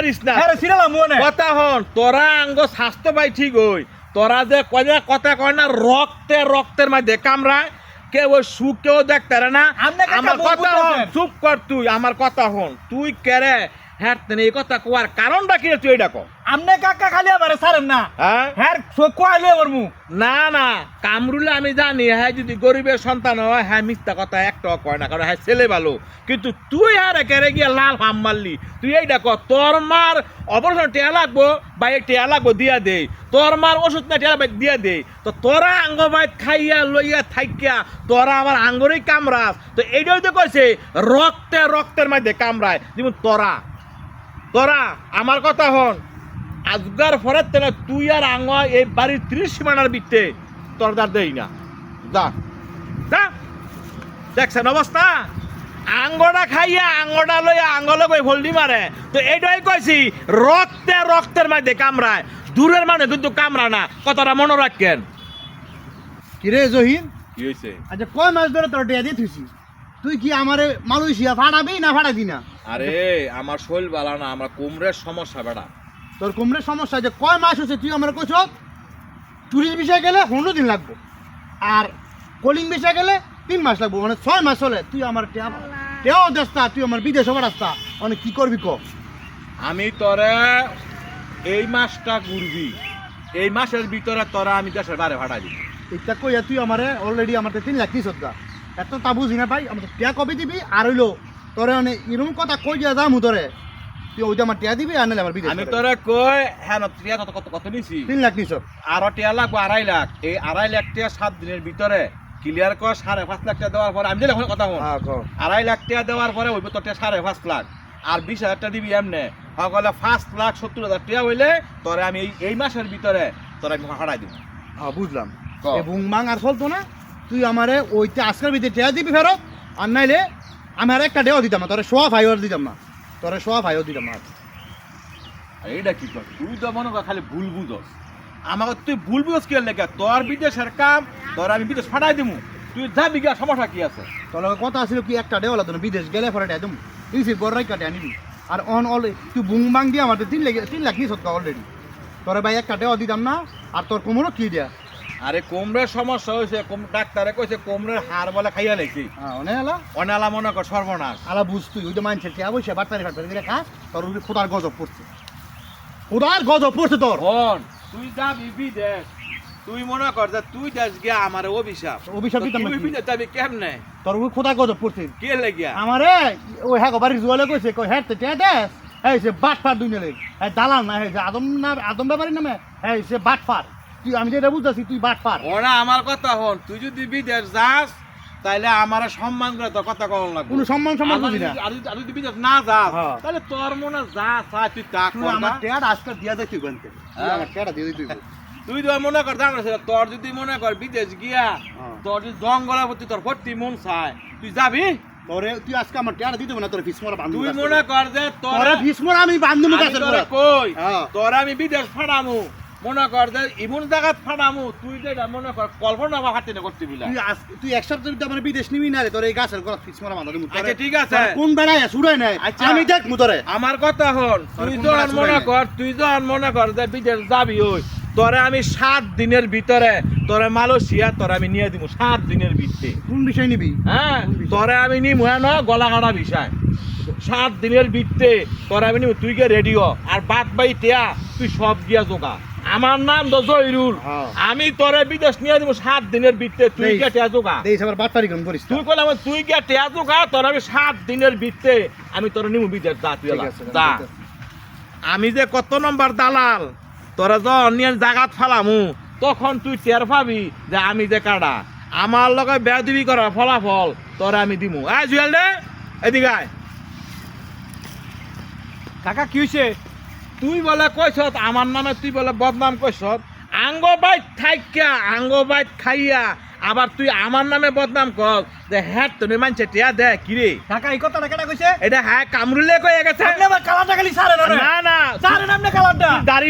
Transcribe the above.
পারিস না। কথা হন তোরা আঙ্গ স্বাস্থ্য পাই ঠিক হই। তোরা যে কয় কথা কয় না রক্তে রক্তের মধ্যে কামড়ায়। কে ওই সুখ কেউ দেখতে না। আমার কথা হন সুখ চুপ কর তুই আমার কথা হন। তুই কেরে হ্যাঁ তেনে এই কথা কোয়ার কারণটা কি তুই এটা কর আমনে কাকা খালি আবার সারেন না। হ্যাঁ? হ্যাঁ কোয়াইলে ওর মুখ। না না কামরুলে আমি জানি হ্যাঁ যদি গরিবের সন্তান হয় হ্যাঁ মিথ্যা কথা একটাও কয় না কারণ হ্যাঁ ছেলে ভালো। কিন্তু তুই আর একেরে গিয়ে লাল হাম মারলি। তুই এইটা কর তোর মার অপারেশন টেয়া লাগবো বা এই টেয়া লাগবো দিয়া দে। তোর মার ওষুধ না টেয়া দিয়া দে। তো তোরা আঙ্গ বাইত খাইয়া লইয়া থাইকিয়া তোরা আমার আঙ্গরেই কামড়াস। তো এইটাই তো কইছে রক্তে রক্তের মধ্যে কামড়ায়। যেমন তোরা। তোরা আমার কথা হন। আজগার ফরের তেনে তুই আর আঙ্গ এই বাড়ির ত্রিশ সীমানার বিতে তোর দার দেই না। যা। যা। দেখছেন অবস্থা? আঙ্গটা খাইয়া আঙ্গটা লইয়া আঙ্গলে কই ভল্ডি মারে? তো এইটাই কইছি রক্তে রক্তের মধ্যে কামড়ায়। দূরের মানে কিন্তু কামড়া না। কথাটা মনে রাখেন। কিরে জহির কি হয়েছে আচ্ছা কয় মাস ধরে তোর টিয়া দিয়ে থুইছি তুই কি আমারে মালয়েশিয়া ফাটাবি না ফাটাবি না? আরে আমার শৈল বালা না আমার কোমরের সমস্যা বেড়া তোর কোমরের সমস্যা যে কয় মাস হচ্ছে তুই আমার কইছ টুরিস্ট বিষয়ে গেলে পনেরো দিন লাগবো। আর কলিং বিষয়ে গেলে তিন মাস লাগবো মানে ছয় মাস হলে তুই আমার টেও দেস্তা তুই আমার বিদেশে রাস্তা অনেক কি করবি ক? আমি তোরে এই মাসটা ঘুরবি এই মাসের ভিতরে তোরা আমি দেশের বাইরে ভাড়া দিবি। এটা কইয়া তুই আমারে অলরেডি আমার তিন লাখ নিস এত তা বুঝি না ভাই আমার টিয়া কবে দিবি আর হইল তোরে অনেক এরকম কথা কই দিয়া যাম তোরে তুই ওইটা আমার টিয়া দিবি আর নাহলে আমার বিদেশ আমি। তোরে কই হ্যাঁ না, টিয়া কত কত কত নিছি? তিন লাখ নিস আরও টিয়া লাগবো আড়াই লাখ। এই আড়াই লাখ টিয়া সাত দিনের ভিতরে ক্লিয়ার কর সাড়ে পাঁচ লাখ টাকা দেওয়ার পরে আমি দিলে কথা হন ক আড়াই লাখ টাকা দেওয়ার পরে ওই তোর সাড়ে পাঁচ লাখ। আর বিশ হাজার টাকা দিবি এমনে। সকলে পাঁচ লাখ সত্তর হাজার টাকা হইলে তোরে আমি এই- এই মাসের ভিতরে তোরা আমি হারাই দিব। হ্যাঁ বুঝলাম। ক। এবং মাং আর চলতো না? তুই আমারে ওইটা আজকের ভিতরে টেয়া দিবি ফেরত আর নাইলে আমি আর একটা ডেও দিতাম না তোরে সোয়া ফাইবার দিতাম না তোরে সোয়া ফাইও দিতাম না। এইটা কি কর? তুই তো মনে কর খালি ভুল বুঝস। আমাকে তুই ভুল বুঝস কি লেগে? তোর বিদেশের কাম তোর আমি বিদেশ ফাটাই দিমু। তুই যাবি গিয়া সমস্যা কি আছে? তোর কথা ছিল কি একটা ডেও লাগতো না বিদেশ গেলে টেয়া দিম। ইসির বড় রাইকা টেয়া নিবি। আর অন অল তুই বুং বাং দিয়ে আমার তো তিন লাখ তিন লাখ নিস অলরেডি তোরে ভাই একটা ডেও দিতাম না আর তোর কোমরও কি দেয়া? আরে কোমরের সমস্যা হয়েছে ডাক্তারে কইছে কোমরের হাড় বলে খাইয়া লেছি অনেলা অনালা মনে কর সর্বনাশ। আলা বুঝ তুই ওই যে মানছে টেয়া বসে বাটপারি ফাটপারি করে খা তোর উপরে খোদার গজব পড়ছে। খোদার গজব পড়ছে তোর। বোন তুই যাবি বিদেশ তুই মনে কর যে তুই দেশ গিয়া আমার অভিশাপ। অভিশাপ তো দিতাম তুই? বিদেশ যাবি কেমনে? তোর উপরে খোদার গজব পড়ছে। কে লেগিয়া? আমারে ওই হ্যাঁ বাড়ির জুয়ালে কইছে কই হ্যাঁ তে দেস এই সে বাট ফার দুই নেলে হ্যাঁ দালাল না হ্যাঁ আদম না আদম ব্যাপারী নামে হ্যাঁ সে বাট ফার তুই আমি যেটা বুঝতেছি তুই বাট ফার ওরা আমার কথা হন তুই যদি বিদেশ যাস তাইলে আমার সম্মান করে তোর কথা কম লাগবে কোনো সম্মান সম্মান বুঝি না যদি- আর যদি- বিদেশ না যাস হ্যাঁ। তাহলে তোর মনে যা চাই তুই তা কর আমার। টেয়ার আজকে দিয়া যাই তুই বলতে হ্যাঁ। আমার টেয়ারটা দিয়ে তুই তুই তো মনে কর জানিস তোর যদি মনে কর বিদেশ গিয়া হ্যাঁ। তোর যদি জঙ্গলের প্রতি তোর ভর্তি মন চায় তুই যাবি তোরে তুই আজকে আমার টেয়ারটা দিতে না তোর ফিসমরা বান্ধব তুই মনে কর যে তোর ফিসমরা আমি বান্ধব কাছে কই। তোর আমি বিদেশ ফাটামু মনে কর যে ইমন জায়গাত ফাটামু তুই যেটা মনে কর কল্পনা বা হাতে না করতে বিলা। তুই আজ- তুই এক সপ্তাহ যদি আমার বিদেশ নিবি না রে তোর এই গাছের গলা বান্ধব দিমু আচ্ছা, ঠিক আছে। কোন বেড়ায় নাই। আচ্ছা। আমি দেখ আমার কথা হন তুই কোন যখন বেলা মনে কর তুই যখন মনে কর যে বিদেশ যাবি ওই তোরে আমি সাত দিনের ভিতরে তোরে মালয়েশিয়া তোরে আমি নিয়ে দিব সাত দিনের ভিত্তি। কোন বিষয় নিবি? হ্যাঁ তোরে আমি নিম হ্যাঁ না গলা কাটা বিষয়। সাত দিনের ভিত্তে তোরে আমি নিব তুই গে রেডিও আর বাদ বাই টেয়া তুই সব গিয়া জোগা আমার নাম তো জহিরুল হ্যাঁ। আমি তোরে বিদেশ নিয়ে দিব সাত দিনের ভিত্তে তুই কোন করিস তুই কইলাম তুই গিয়া টেয়া জোগা তোর আমি সাত দিনের ভিত্তে আমি তোর নিমু বিদেশ যা তুই যা। আমি যে কত নম্বর দালাল তোরা যখন নিয়ে জাগাত ফালামু তখন তুই টের পাবি যে আমি যে কাডা। আমার লগে বেয়াদবি করার ফলাফল তোরা আমি দিমু। আয় জুয়েল রে এদিকে আয়। কাকা কি হইছে? তুই বলে কইস আমার নামে তুই বলে বদনাম কইস আঙ্গ বাইত থাইকা আঙ্গ বাইত খাইয়া আবার তুই আমার নামে বদনাম কর যে হ্যাঁ তুমি মানছে টিয়া দে কিরে টাকা এই কথাটা কেটা কইছে? এটা হ্যাঁ কামরুলে কয়ে গেছে। না না সারে না না। কালারটা। দাড়ি